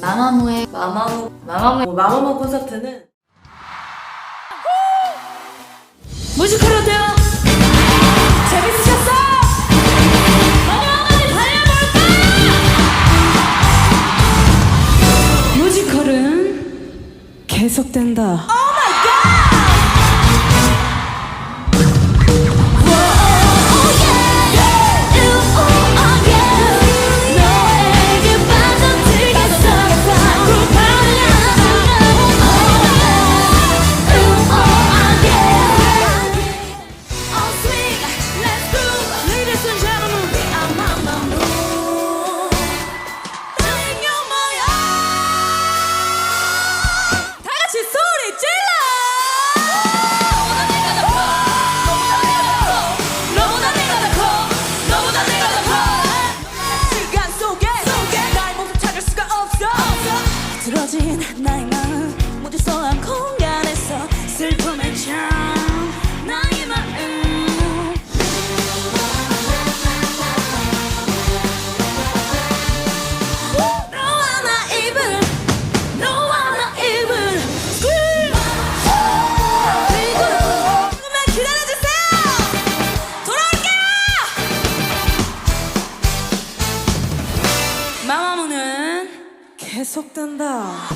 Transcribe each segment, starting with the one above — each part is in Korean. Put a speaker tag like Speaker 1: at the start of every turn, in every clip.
Speaker 1: 마마무의
Speaker 2: 마마무
Speaker 1: 마마무
Speaker 2: 마마무 콘서트는
Speaker 1: 뮤지컬 어때요? 재밌으셨어? 마마무까지 달려볼까?
Speaker 3: 뮤지컬은 계속된다.
Speaker 1: 오 마이 갓! 비틀어진 나의 마음 모두 써안고
Speaker 3: 계속된다.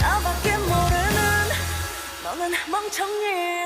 Speaker 1: 나밖에
Speaker 4: 선거리 너는
Speaker 3: 멍청해.